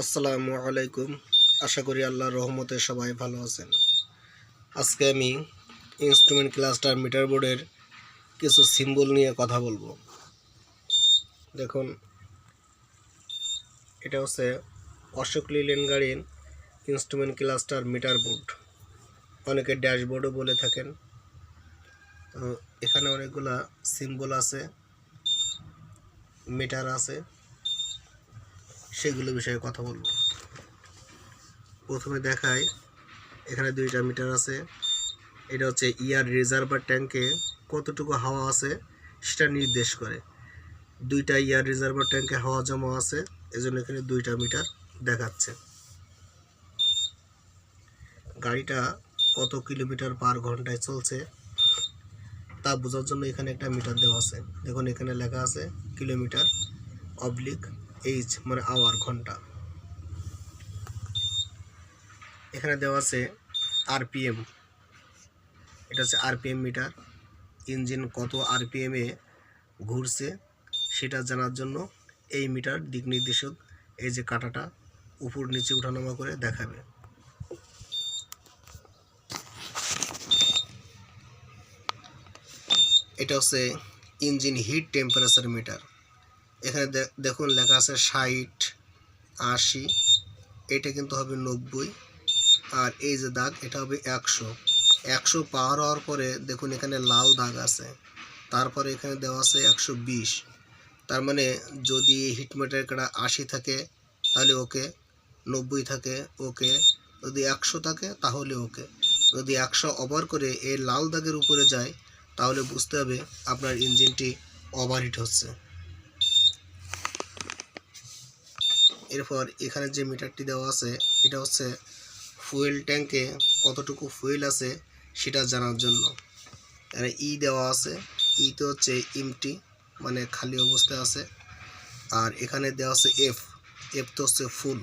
আসসালামু আলাইকুম। আশা করি আল্লাহর রহমতে সবাই ভালো আছেন। আজকে আমি ইনস্ট্রুমেন্ট ক্লাস্টার মিটার বোর্ডের কিছু সিম্বল নিয়ে কথা বলব। দেখুন, এটা হচ্ছে অশোক লিলেন গাড়ির ইনস্ট্রুমেন্ট ক্লাস্টার মিটার বোর্ড অনেকে ড্যাশবোর্ডও বলে থাকেন। তো এখানে অনেকগুলা সিম্বল আছে মিটার আছে। সেগুলো বিষয়ে কথা বলব। প্রথমে দেখাই, এখানে দুইটা মিটার আছে। এটা হচ্ছে ইয়ার রিজার্ভার ট্যাঙ্কে কতটুকু হাওয়া আছে সেটা নির্দেশ করে। দুইটা ইয়ার রিজার্ভার ট্যাঙ্কে হাওয়া জমা আছে, এজন্য এখানে দুইটা মিটার দেখাচ্ছে। গাড়িটা কত কিলোমিটার পার ঘন্টায় চলছে তা বোঝার জন্য এখানে একটা মিটার দেওয়া আছে। দেখুন, এখানে লেখা আছে, কিলোমিটার অবলিক এইচ মানে আওয়ার ঘণ্টা। এখানে দেওয়া আছে আরপিএম এটা হচ্ছে আরপিএম মিটার ইঞ্জিন কত আরপিএমে ঘুরছে সেটা জানার জন্য এই মিটার দিক নির্দেশক এই যে কাঁটাটা উপর নিচে উঠানামা করে দেখাবে। এটা হচ্ছে ইঞ্জিন হিট টেম্পারেচার মিটার এখানে দেখুন লেখা আছে ষাট, আশি, এটা কিন্তু হবে নব্বই, আর এই যে দাগ, এটা হবে একশো। একশো পার হওয়ার পরে দেখুন এখানে লাল দাগ আছে, তারপরে এখানে দেওয়া আছে একশো বিশ। তার মানে যদি হিটমিটার কাটা আশি থাকে, তাহলে ওকে নব্বই থাকে, ওকে। যদি একশো থাকে, তাহলে ওকে। যদি একশো ওভার করে এই লাল দাগের উপরে যায়, তাহলে বুঝতে হবে আপনার ইঞ্জিনটি ওভারহিট হচ্ছে। এরপর এখানে যে মিটারটি দেওয়া আছে, এটা হচ্ছে ফুয়েল ট্যাঙ্কে কতটুকু ফুয়েল আছে সেটা জানার জন্য। এখানে ই দেওয়া আছে ইতে হচ্ছে ইমটি মানে খালি অবস্থায় আছে। আর এখানে দেওয়া আছে এফ এফ তো হচ্ছে ফুল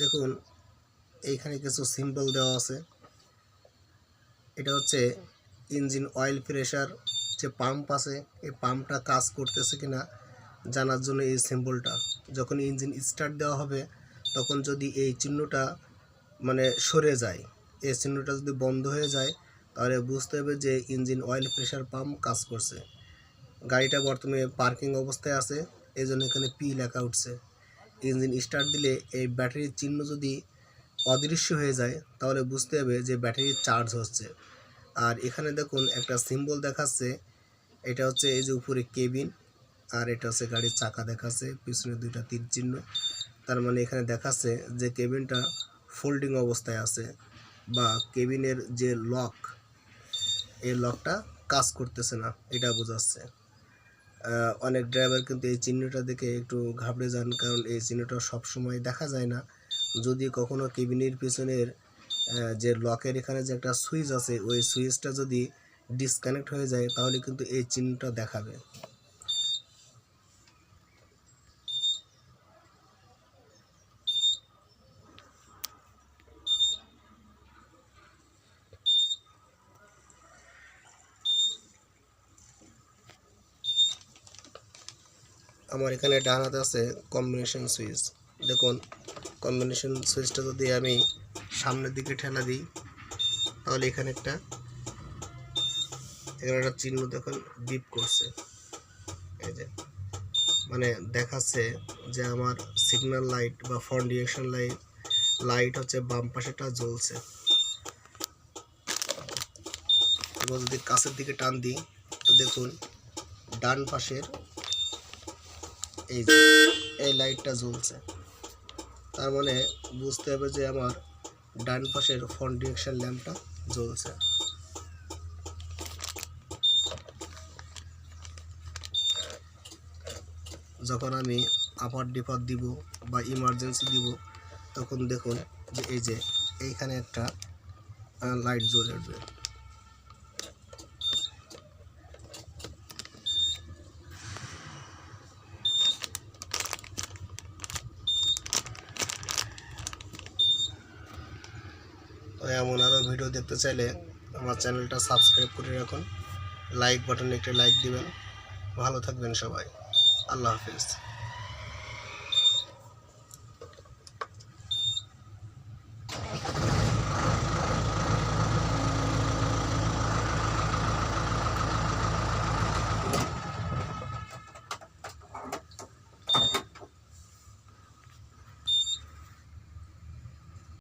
দেখুন, এইখানে কিছু সিম্বল দেওয়া আছে। এটা হচ্ছে ইঞ্জিন অয়েল প্রেশার যে পাম্প আছে, এই পাম্পটা কাজ করতেছে কিনা জানার জন্য এই সিম্বলটা যখন ইঞ্জিন স্টার্ট দেওয়া হবে, তখন যদি এই চিহ্নটা মানে সরে যায়, এই চিহ্নটা যদি বন্ধ হয়ে যায়, তাহলে বুঝতে হবে যে ইঞ্জিন অয়েল প্রেশার পাম্প কাজ করছে। গাড়িটা বর্তমানে পার্কিং অবস্থায় আছে এই জন্য এখানে পি লেখা উঠছে। ইঞ্জিন স্টার্ট দিলে এই ব্যাটারির চিহ্ন যদি অদৃশ্য হয়ে যায়, তাহলে বুঝতে হবে যে ব্যাটারি চার্জ হচ্ছে। আর এখানে দেখুন একটা সিম্বল দেখাচ্ছে। এটা হচ্ছে এই যে উপরে কেবিন, আর এটা হচ্ছে গাড়ির চাকা দেখাচ্ছে, পিছনে দুইটা তীর চিহ্ন। তার মানে এখানে দেখাচ্ছে যে কেবিনটা ফোল্ডিং অবস্থায় আছে বা কেবিনের যে লক এই লকটা কাজ করতেছে না, এটা বোঝাচ্ছে। অনেক ড্রাইভার কিন্তু এই চিহ্নটা দেখে একটু ঘাবড়ে যান, কারণ এই চিহ্নটা সবসময় দেখা যায় না। যদি কখনো কেবিনের পিছনের যে লকের এখানে যে একটা সুইচ আছে, ওই সুইচটা যদি ডিসকানেক্ট হয়ে যায়, তাহলে কিন্তু এই চিহ্নটা দেখাবে। আমার এখানে ডান হাতে আছে কম্বিনেশন সুইচ দেখুন কম্বিনেশন সুইচটা যদি আমি সামনের দিকে ঠেলা দিই। তাহলে এখানে একটা এখানে একটা চিহ্ন দেখুন বিপ করছে। এই যে মানে দেখাচ্ছে যে আমার সিগন্যাল লাইট বা ফ্রন্ট ডিরেকশন লাইট লাইট হচ্ছে বাম পাশেটা জ্বলছে। এবার যদি কাছের দিকে টান দিই, তো দেখুন, ডান পাশের এই এই লাইটটা জ্বলছে। তার মানে বুঝতে হবে যে আমার ডান পাশের ফ্রন্ট ডিরেকশন ল্যাম্পটা জ্বলছে। যখন আমি আপার ডিপার দিব বা ইমার্জেন্সি দিব, তখন দেখুন যে এই যে এইখানে একটা লাইট জ্বলে উঠবে। তো এমন আরও ভিডিও দেখতে চাইলে আমার চ্যানেলটা সাবস্ক্রাইব করে রাখুন। লাইক বাটনে একটা লাইক দিবেন। ভালো থাকবেন সবাই। আল্লাহ হাফিজ।